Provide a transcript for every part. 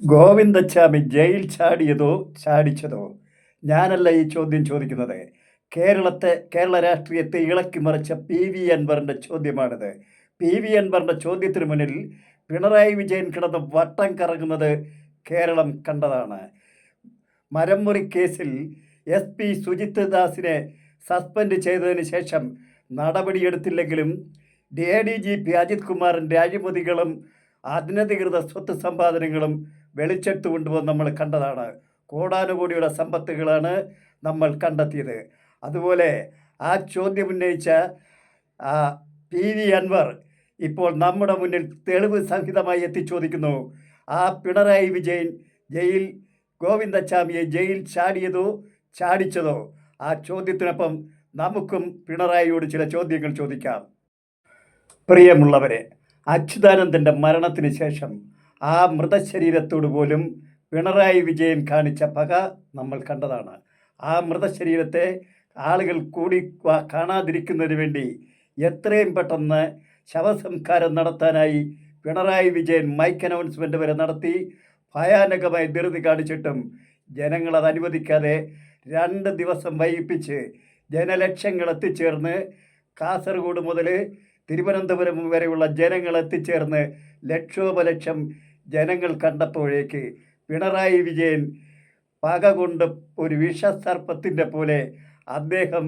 Govindachami jail ചാടിയതോ ചാടിച്ചതോ? ഞാനല്ല ഈ ചോദ്യം ചോദിക്കുന്നത്. കേരളത്തെ കേരള രാഷ്ട്രീയത്തെ ഇളക്കി മറിച്ച പി വി അൻവറിന്റെ ചോദ്യമാണിത്. പി വി അൻവറിന്റെ ചോദ്യത്തിന് മുന്നിൽ പിണറായി വിജയൻ കിടന്ന് വട്ടം കറങ്ങുന്നത് കേരളം കണ്ടതാണ്. മരംമുറി കേസിൽ എസ് പി സുജിത് ദാസിനെ സസ്പെൻഡ് ചെയ്തതിന് ശേഷം നടപടിയെടുത്തില്ലെങ്കിലും D A D G P Ajith കുമാറിന്റെ അഴിമതികളും അനധികൃത സ്വത്ത് സമ്പാദനങ്ങളും വെളിച്ചെടുത്ത് കൊണ്ടുവന്ന് നമ്മൾ കണ്ടതാണ്. കോടാനുകോടിയുടെ സമ്പത്തുകളാണ് നമ്മൾ കണ്ടെത്തിയത്. അതുപോലെ ആ ചോദ്യം ഉന്നയിച്ച പി വി അൻവർ ഇപ്പോൾ നമ്മുടെ മുന്നിൽ തെളിവ് സഹിതമായി എത്തിച്ചോദിക്കുന്നു. ആ പിണറായി വിജയൻ ജയിൽ ഗോവിന്ദച്ചാമിയെ ജയിൽ ചാടിയതോ ചാടിച്ചതോ? ആ ചോദ്യത്തിനൊപ്പം നമുക്കും പിണറായിയോട് ചില ചോദ്യങ്ങൾ ചോദിക്കാം. പ്രിയമുള്ളവരെ അച്യുതാനന്ദന്റെ മരണത്തിന് ശേഷം ആ മൃതശരീരത്തോട് പോലും പിണറായി വിജയൻ കാണിച്ച പക നമ്മൾ കണ്ടതാണ്. ആ മൃതശരീരത്തെ ആളുകൾ കൂടി കാണാതിരിക്കുന്നതിന് വേണ്ടി എത്രയും പെട്ടെന്ന് ശവസംസ്കാരം നടത്താനായി പിണറായി വിജയൻ മൈക്ക് അനൗൺസ്മെന്റ് വരെ നടത്തി. ഭയാനകമായി ധൃതി കാണിച്ചിട്ടും ജനങ്ങൾ അത് അനുവദിക്കാതെ രണ്ട് ദിവസം വൈകിപ്പിച്ച് ജനലക്ഷങ്ങൾ എത്തിച്ചേർന്ന് കാസർഗോഡ് മുതൽ തിരുവനന്തപുരം വരെയുള്ള ജനങ്ങൾ എത്തിച്ചേർന്ന് ലക്ഷോപലക്ഷം ജനങ്ങൾ കണ്ടപ്പോഴേക്ക് പിണറായി വിജയൻ പക കൊണ്ട് ഒരു വിഷസർപ്പത്തിന്റെ പോലെ അദ്ദേഹം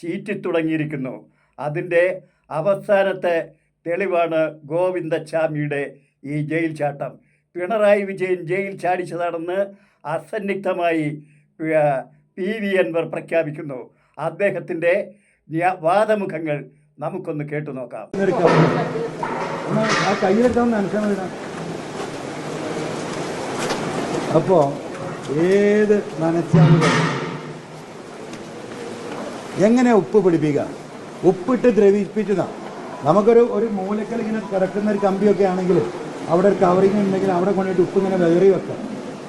ചീറ്റിത്തുടങ്ങിയിരിക്കുന്നു അതിന്റെ അവസാനത്തെ തെളിവാണ് ഗോവിന്ദച്ചാമിയുടെ ഈ ജയിൽ ചാട്ടം. പിണറായി വിജയൻ ജയിൽ ചാടിച്ചതാണെന്ന് അസന്നിഗ്ധമായി പി വി അൻവർ പ്രഖ്യാപിക്കുന്നു. അദ്ദേഹത്തിന്റെ വാദമുഖങ്ങൾ നമുക്കൊന്ന് കേട്ടു നോക്കാം. അപ്പോ ഏത് നനച്ചാലും എങ്ങനെ ഉപ്പ് പിടിപ്പിക്കുക? ഉപ്പിട്ട് ദ്രവിപ്പിച്ചതാ. നമുക്കൊരു ഒരു മൂലക്കൽ ഇങ്ങനെ കിടക്കുന്ന ഒരു കമ്പിയൊക്കെ ആണെങ്കിൽ അവിടെ ഒരു കവറിങ് ഉണ്ടെങ്കിൽ അവിടെ കൊണ്ടിട്ട് ഉപ്പ് ഇങ്ങനെ വേറി വെക്കാം.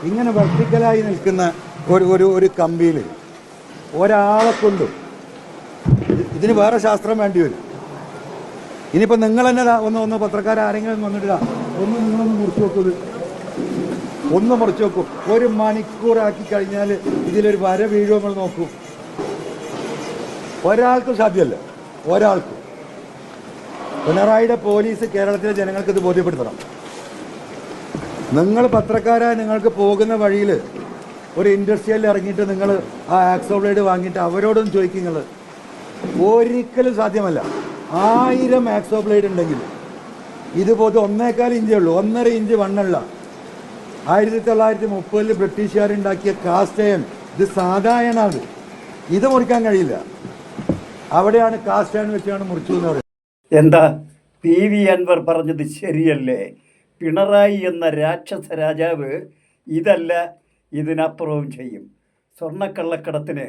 ഇങ്ങനെ വെർട്ടിക്കലായി നിൽക്കുന്ന ഒരു ഒരു ഒരു കമ്പിയിൽ ഒരാളെ കൊണ്ടും. ഇത് ഇതിന് വേറെ ശാസ്ത്രം വേണ്ടി വരും. ഇനിയിപ്പോൾ നിങ്ങൾ തന്നെ ഒന്ന് ഒന്ന് പത്രക്കാർ ആരെങ്കിലും ഒന്ന് നിങ്ങളൊന്ന് മുറിച്ച് നോക്കൂ ഒന്ന് മുറിച്ച് നോക്കൂ. ഒരു മണിക്കൂറാക്കി കഴിഞ്ഞാൽ ഇതിലൊരു വര വീഴുമോ നോക്കൂ. ഒരാൾക്കും സാധ്യമല്ല. ഒരാൾക്കും. പിണറായിയുടെ പോലീസ് കേരളത്തിലെ ജനങ്ങൾക്ക് ഇത് ബോധ്യപ്പെടുത്തണം. നിങ്ങൾ പത്രക്കാരായ നിങ്ങൾക്ക് പോകുന്ന വഴിയിൽ ഒരു ഇൻഡസ്ട്രിയലിൽ ഇറങ്ങിയിട്ട് നിങ്ങൾ ആ ആക്സോബ്ലേഡ് വാങ്ങിയിട്ട് അവരോടൊന്നും ചോദിക്കും നിങ്ങൾ ഒരിക്കലും സാധ്യമല്ല. ആയിരം ആക്സോ ബ്ലേഡ് ഉണ്ടെങ്കിൽ ഇതുപോലെ ഒന്നേക്കാൽ ഇഞ്ചേ ഉള്ളൂ. ഒന്നര ഇഞ്ച് വണ്ണുള്ള ആയിരത്തി തൊള്ളായിരത്തി മുപ്പതിൽ ബ്രിട്ടീഷുകാരുണ്ടാക്കിയ കാസ്റ്റ് അയൺ. ഇത് സാധാരണ ഇത് മുറിക്കാൻ കഴിയില്ല. അവിടെയാണ് കാസ്റ്റ് വെച്ചാണ് മുറിച്ചു എന്ന് പറയുന്നത്. എന്താ? പി വി അൻവർ പറഞ്ഞത് ശരിയല്ലേ? പിണറായി എന്ന രാക്ഷസ രാജാവ് ഇതല്ല ഇതിനപ്പുറവും ചെയ്യും. സ്വർണക്കള്ളക്കടത്തിന്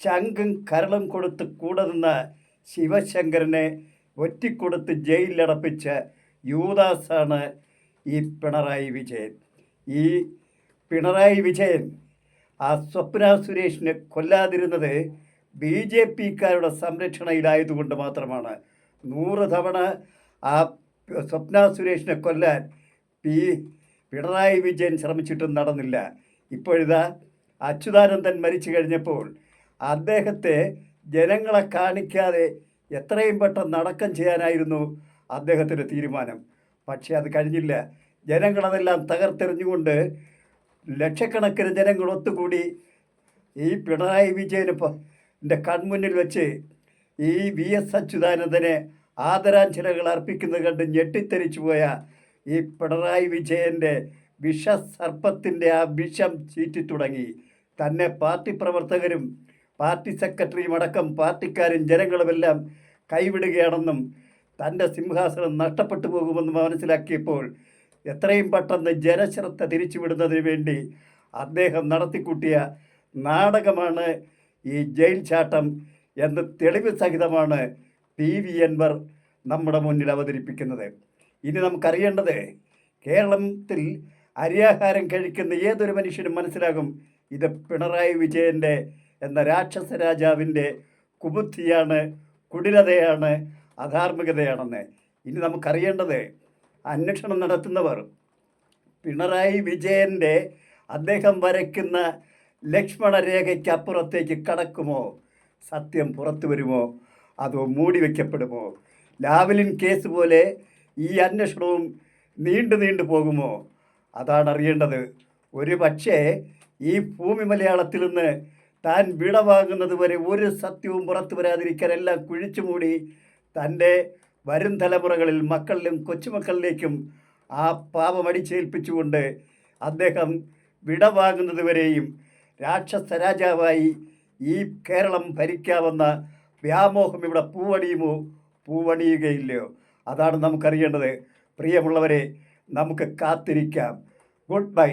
ചങ്കും കരളും കൊടുത്ത് കൂടെ നിന്ന ശിവശങ്കരനെ ഒറ്റിക്കൊടുത്ത് ജയിലിലടപ്പിച്ച യൂദാസാണ് ഈ പിണറായി വിജയൻ. ഈ പിണറായി വിജയൻ ആ സ്വപ്ന സുരേഷിനെ കൊല്ലാതിരുന്നത് ബി ജെ പിക്കാരുടെ സംരക്ഷണയിലായതുകൊണ്ട് മാത്രമാണ്. നൂറ് തവണ ആ സ്വപ്ന സുരേഷിനെ കൊല്ലാൻ പി പിണറായി വിജയൻ ശ്രമിച്ചിട്ടും നടന്നില്ല. ഇപ്പോഴിതാ അച്യുതാനന്ദൻ മരിച്ചു കഴിഞ്ഞപ്പോൾ അദ്ദേഹത്തെ ജനങ്ങളെ കാണിക്കാതെ എത്രയും പെട്ടെന്ന് അടക്കം ചെയ്യാനായിരുന്നു അദ്ദേഹത്തിന്റെ തീരുമാനം. പക്ഷേ അത് കഴിഞ്ഞില്ല. ജനങ്ങളതെല്ലാം തകർത്തെറിഞ്ഞുകൊണ്ട് ലക്ഷക്കണക്കിന് ജനങ്ങൾ ഒത്തുകൂടി ഈ പിണറായി വിജയന് എന്റെ കൺമുന്നിൽ വെച്ച് ഈ വി എസ് അച്യുതാനന്ദനെ ആദരാഞ്ജലികൾ അർപ്പിക്കുന്നത് കണ്ട് ഞെട്ടിത്തെറിച്ചു പോയ ഈ പിണറായി വിജയന്റെ വിഷസർപ്പത്തിന്റെ ആ വിഷം ചീറ്റിത്തുടങ്ങി തന്നെ പാർട്ടി പ്രവർത്തകരും പാർട്ടി സെക്രട്ടറിയും അടക്കം പാർട്ടിക്കാരും ജനങ്ങളുമെല്ലാം കൈവിടുകയാണെന്നും തന്റെ സിംഹാസനം നഷ്ടപ്പെട്ടു പോകുമെന്ന് മനസ്സിലാക്കിയപ്പോൾ എത്രയും പെട്ടെന്ന് ജനശ്രദ്ധ തിരിച്ചുവിടുന്നതിന് വേണ്ടി അദ്ദേഹം നടത്തിക്കൂട്ടിയ നാടകമാണ് ഈ ജയിൽ ചാട്ടം എന്ന് തെളിവ് സഹിതമാണ് പി വി എൻവർ നമ്മുടെ മുന്നിൽ അവതരിപ്പിക്കുന്നത്. ഇനി നമുക്കറിയേണ്ടത് കേരളത്തിൽ അരിയാഹാരം കഴിക്കുന്ന ഏതൊരു മനുഷ്യനും മനസ്സിലാകും. ഇത് പിണറായി വിജയന്റെ എന്ന രാക്ഷസ രാജാവിന്റെ കുബുദ്ധിയാണ് കുടിലതയാണ് അധാർമികതയാണെന്ന്. ഇനി നമുക്കറിയേണ്ടത് അന്വേഷണം നടത്തുന്നവർ. പിണറായി വിജയന്റെ അദ്ദേഹം വരയ്ക്കുന്ന ലക്ഷ്മണരേഖയ്ക്ക് അപ്പുറത്തേക്ക് കടക്കുമോ? സത്യം പുറത്തു വരുമോ? അതോ മൂടി വയ്ക്കപ്പെടുമോ ലാവലിൻ കേസ് പോലെ ഈ അന്വേഷണവും നീണ്ടു നീണ്ടു പോകുമോ? അതാണ് അറിയേണ്ടത്. ഒരു പക്ഷേ ഈ ഭൂമി മലയാളത്തിൽ നിന്ന് താൻ വിടവാങ്ങുന്നത് വരെ ഒരു സത്യവും പുറത്തു വരാതിരിക്കാൻ എല്ലാം കുഴിച്ചു മൂടി തന്റെ വരും തലമുറകളിൽ മക്കളിലും കൊച്ചുമക്കളിലേക്കും ആ പാപം അടിച്ചേൽപ്പിച്ചുകൊണ്ട് അദ്ദേഹം വിടവാങ്ങുന്നത് വരെയും രാക്ഷസ രാജാവായി ഈ കേരളം ഭരിക്കാവുന്ന വ്യാമോഹം ഇവിടെ പൂവണിയുമോ പൂവണിയുകയില്ലയോ? അതാണ് നമുക്കറിയേണ്ടത്. പ്രിയമുള്ളവരെ നമുക്ക് കാത്തിരിക്കാം. Good bye.